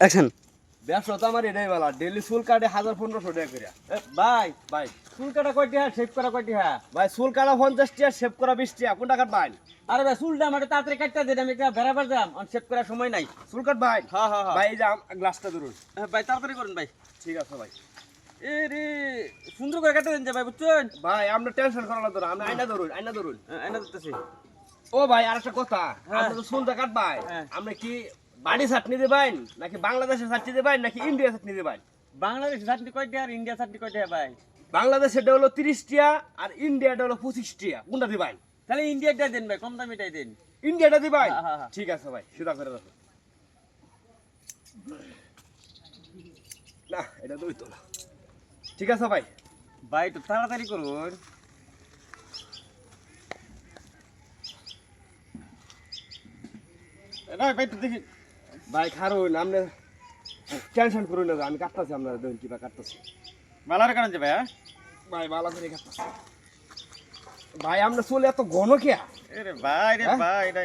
Action ব্যবসা তো আমার এটাই বলা। ডেলি চুল কাটে হাজার পনেরোশো টাকা করে ভাই ভাই চুল কাটা কয়টি হ্যাঁ? শেভ করা কয়টি হ্যাঁ? ভাই চুল কাটা পঞ্চাশ টাকা শেভ করা বিশ টাকা কোনটা কাটবেন আরে ভাই চুলটা আমার তাড়াতাড়ি কাটতে দেন আমি একটা বেড়াবার যাম। শেভ করার সময় নাই। চুল কাটবেন হ্যাঁ হ্যাঁ হ্যাঁ। ভাই এই যে আম- গ্লাসটা ধরুন। হ্যাঁ, ভাই তাড়াতাড়ি করুন ভাই। ঠিক আছে ভাই। এ রে সুন্দর করে কাটতে দেন যে ভাই বুঝছেন? ভাই আমরা টেনশন করা না। ধরুন আপনি আইনা ধরুন আইনা ধরুন। এনে দিতেছি ও ভাই আর একটা কথা। হ্যাঁ। আপনি তো চুলটা কাটবাই হ্যাঁ। আপনি কি বাড়ি চাটনি দেবেন? নাকি বাংলাদেশের চাটনি দেবেন? নাকি ইন্ডিয়া চাটনি দেবেন? বাংলাদেশ চাটনি কয়টি আর ইন্ডিয়া চাটনি কয়টি ভাই? বাংলাদেশেরটা হলো তিরিশ টিয়া আর ইন্ডিয়াটা হলো পঁচিশ টিয়া কোনটা দিবেন? তাহলে ইন্ডিয়াটাই দেন ভাই কম দামিটাই দেন। ইন্ডিয়াটা দিবেন? হ্যাঁ, হ্যাঁ, হ্যাঁ। ঠিক আছে ভাই সুদা করে রাখো। না এটা দুই তোলা ঠিক আছে ভাই। ভাই একটু তাড়াতাড়ি করুন। ভাই একটু দেখি। ভাই খারুন আপনি টেনশন করুন না আমি কাটতেছি আপনার দেখুন কিবা কাটতেছি। মালার কারণ ভাই হ্যাঁ? ভাই ভালো করে কাটতেছি। ভাই আপনার চুল এত ঘন কে? এরে ভাই রে হ্যাঁ? ভাই রে।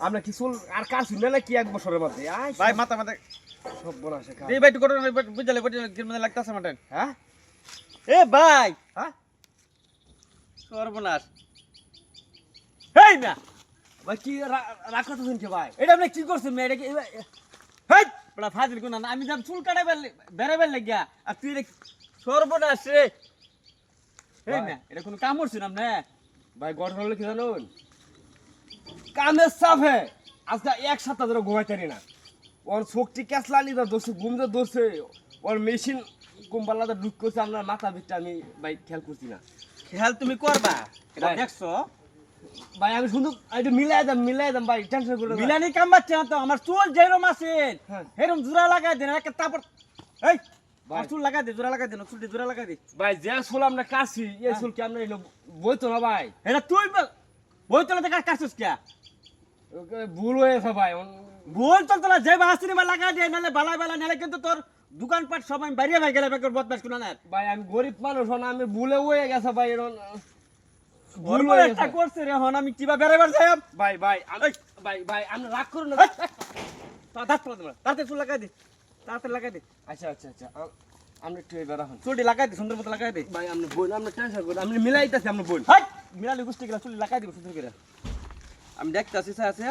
আপনার কি চুল আর কার শুনলে না কি এক বছরের মধ্যে? ভাই মাথা মাথা। সব বড় আছে এই ভাই করুন বুঝলে বুঝলে কি মধ্যে লাগতেছে মাঠে। হ্যাঁ? এ ভাই! হ্যাঁ? সর্বনাশ। হেই না! ভাই কি ভাই? এটা আপনি কি করছেন মেয়ে এটা হেই! বড় ফাজিল কোন আমি যাব চুল কাটাইবার বেড়াইবার লাগিয়া। আর তুই এটা সর্বনাশ রে হেই না এটা কোনো কাম করছেন আপনি ভাই গঠন হলো কি জানুন? কামের সাফে আজকে এক সপ্তাহ ধরে ঘুমাইতে পারি না। ওর শক্তি ক্যাসলানি তো দোষে ঘুমতে দোষে ওর মেশিন কুম্পাল্লাতে ঢুক করছে আপনার মাথা ভিতরে আমি ভাই খেয়াল করছি না। খেয়াল তুমি করবা। এটা দেখছ? ভাই আমি শুধু মিলাই দাম মিলাই দাম ভাই টেনশন করে মিলানি কাম বাচ্চা তো আমার চুল যেরম আছে হ্যাঁ। এরম জোড়া লাগাই দেন একটা তারপর এই চুল লাগাই দে জোড়া লাগাই দেন চুলটি জোড়া লাগাই দে। ভাই যে চুল আমরা কাছি এই চুল কি আমরা বইতো না ভাই? এটা তুই বল বই তোলা দেখা কাটছিস কে? ভুল হয়েছে ভাই বই তো তোলা যে বাহাসিনি বা লাগাই দে নালে বালা বালা নালে কিন্তু তোর দোকানপাট সবাই বাইরে ভাই গেলে বদমাস কোনা না ভাই আমি গরিব মানুষ আমি ভুলে হয়ে গেছে ভাই এরকম ভুল একটা করছে রে হন আমি কিবা বেড়াইবার যাই? ভাই ভাই আমি- ভাই ভাই আপনি রাগ করুন না। তাতে চুল লাগাই দে। তাড়াতাড়ি লাগাই দে। আচ্ছা আচ্ছা আচ্ছা। আ- আপনি একটু এবার রাখুন চুলটি লাগাই দে সুন্দর মতো লাগাই দে। ভাই আপনি বোন টেনশন আপনি মিলাইতেছি আপনি বোন। হাই! মিলালি গুষ্টি গেলা চুল লাগাই দিব সুন্দর করে। আমি দেখতে আসি স্যার। আছে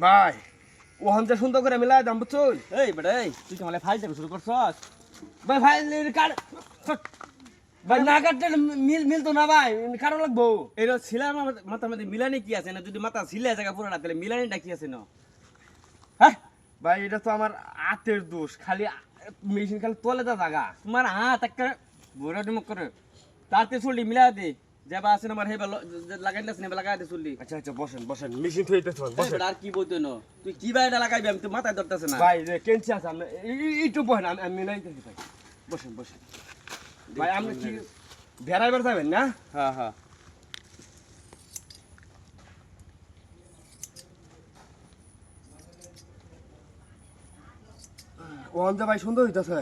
ভাই থেকে সুন্দর করে মিলাই দাম বুঝছুন এই বেটা এই তুই কি মানে ফাইল শুরু করছস? ভাই ভাই কার ভাই না কাটলে মিল মিল তো না ভাই কারও লাগবো? এটা আমার মাথার মধ্যে মিলানি কি আছে? না যদি মাথা ছিলে জায়গা পুরো না তাহলে মিলানিটা কি আছে না হ্যাঁ? ভাই এটা তো আমার হাতের দোষ। খালি মেশিন খালি তোলে তা জায়গা তোমার হাত একটা বড় ডিমক করে। তাতে চলি মিলা দে। যাবা আছে না আমার হেবা লাগাই না সিনেমা লাগাই দে আচ্ছা আচ্ছা বসেন বসেন মেশিন থইতেছে বসেন। আর কি বলতো না তুই কি বা এটা লাগাইবি? আমি তো মাথায় ধরতেছে না। ভাই রে কেনছি আছে আপনি এই- এই- একটু আমি আমি মিলাইতেছি ভাই। বসেন বসেন। ভাই আপনি কি বেড়াইবার যাবেন না? হ্যাঁ হ্যাঁ। ওখান ভাই সুন্দর হইতেছে।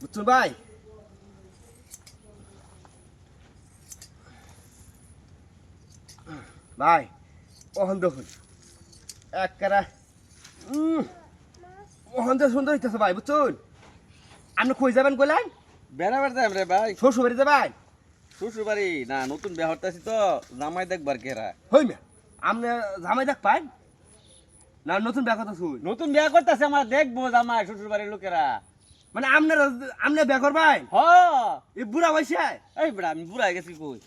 বুঝছেন ভাই? ভাই ওখান দেখুন এক কারা ওখান থেকে সুন্দর হইতেছে ভাই বুঝছেন? আপনি কই যাবেন কইলেন? বেড়াবার যাই রে ভাই। শ্বশুর বাড়ি যাবেন? শ্বশুর বাড়ি না নতুন বিয়ে হতেছি তো জামাই দেখবার কেরা হই না আপনি জামাই দেখ পাই না নতুন কথা শুন নতুন বিয়ে করতেছে আমরা দেখব জামাই শ্বশুর বাড়ির লোকেরা। মানে আপনার আপনি ব্যাগ করবেন? হ। এই বুড়া বয়সে এই বেড়া আমি বুড়া গেছি কই?